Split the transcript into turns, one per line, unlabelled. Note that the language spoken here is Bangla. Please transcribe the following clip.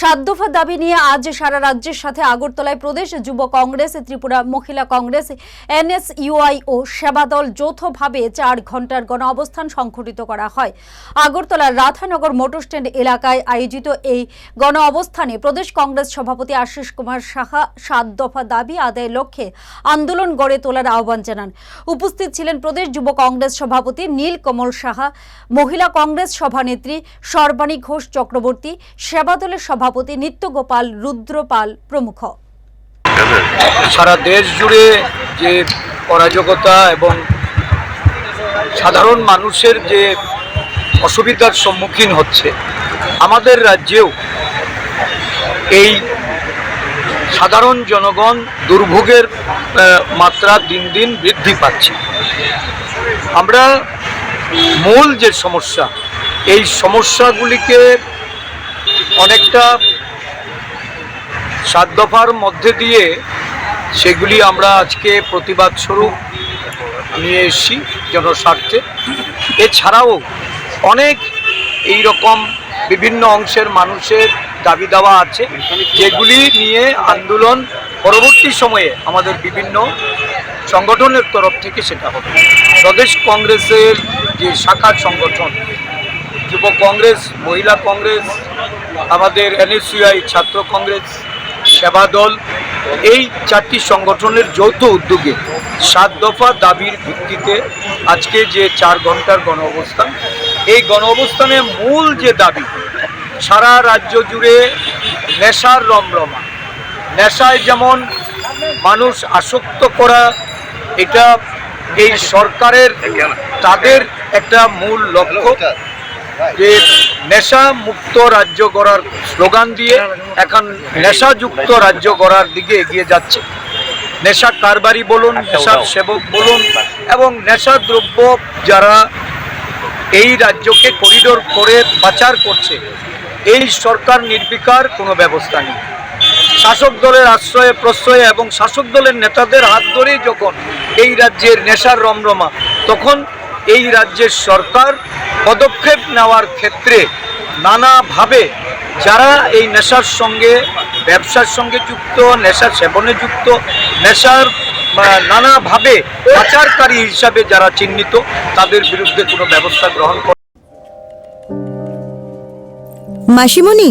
সাত দফা দাবি নিয়ে আজ সারা রাজ্যের সাথে আগরতলায় প্রদেশ যুব কংগ্রেস, ত্রিপুরা মহিলা কংগ্রেস, এনএসইউআই ও সেবাদল যৌথভাবে চার ঘণ্টার গণ অবস্থান সংঘটিত করা হয়। আগরতলার রাধানগর মোটর স্ট্যান্ড এলাকায় আয়োজিত এই গণ অবস্থানে প্রদেশ কংগ্রেস সভাপতি আশিস কুমার সাহা সাত দফা দাবি আদায়ের লক্ষ্যে আন্দোলন গড়ে তোলার আহ্বান জানান। উপস্থিত ছিলেন প্রদেশ যুব কংগ্রেস সভাপতি নীল কমল সাহা, মহিলা কংগ্রেস সভানেত্রী সর্বাণী ঘোষ চক্রবর্তী, সেবাদলের সভাপতি নিত্যগোপাল রুদ্রপাল প্রমুখ।
সারা দেশ জুড়ে যে অরাজকতা এবং সাধারণ মানুষের যে অসুবিধার সম্মুখীন হচ্ছে, আমাদের রাজ্যেও এই সাধারণ জনগণ দুর্ভোগের মাত্রা দিন দিন বৃদ্ধি পাচ্ছে। আমরা মূল যে সমস্যা, এই সমস্যাগুলিকে অনেকটা সাত দফার মধ্যে দিয়ে সেগুলি আমরা আজকে প্রতিবাদ স্বরূপ নিয়ে এসেছি জনস্বার্থে। এছাড়াও অনেক এই রকম বিভিন্ন অংশের মানুষের দাবি দাওয়া আছে, যেগুলি নিয়ে আন্দোলন পরবর্তী সময়ে আমাদের বিভিন্ন সংগঠনের তরফ থেকে সেটা হবে। প্রদেশ কংগ্রেসের যে শাখা সংগঠন, যুব কংগ্রেস, মহিলা কংগ্রেস আমাদের এনএসইউআই ছাত্র কংগ্রেস সেবা দল, এই চারটি সংগঠনের যৌথ উদ্যোগে সাত দফা দাবির ভিত্তিতে আজকে যে চার ঘণ্টার গণ অবস্থান এই গণ অবস্থানের মূল যে দাবি, সারা রাজ্য জুড়ে নেশার রমরমা। নেশায় যেমন মানুষ আসক্ত করা, এটা এই সরকারের তাদের একটা মূল লক্ষ্য যে নেশা মুক্ত রাজ্য গড়ার স্লোগান দিয়ে এখন নেশাযুক্ত রাজ্য গড়ার দিকে এগিয়ে যাচ্ছে। নেশা কারবারি বলুন নেশার সেবক বলুন এবং নেশা দ্রব্য যারা এই রাজ্যকে করিডোর করে পাচার করছে এই সরকার নির্বিকার কোনো ব্যবস্থা নেই। শাসক দলের আশ্রয়ে প্রশ্রয়ে এবং শাসক দলের নেতাদের হাত ধরেই যখন এই রাজ্যের নেশার রমরমা তখন এই রাজ্যের সরকার পদক্ষেপ নেওয়ার ক্ষেত্রে নানাভাবে যারা এই নেশার সঙ্গে, ব্যবসার সঙ্গে যুক্ত, নেশার সেবনে যুক্ত, নেশার নানাভাবে পাচারকারী হিসাবে যারা চিহ্নিত, তাদের বিরুদ্ধে কোনো ব্যবস্থা গ্রহণ করে
মাসিমণি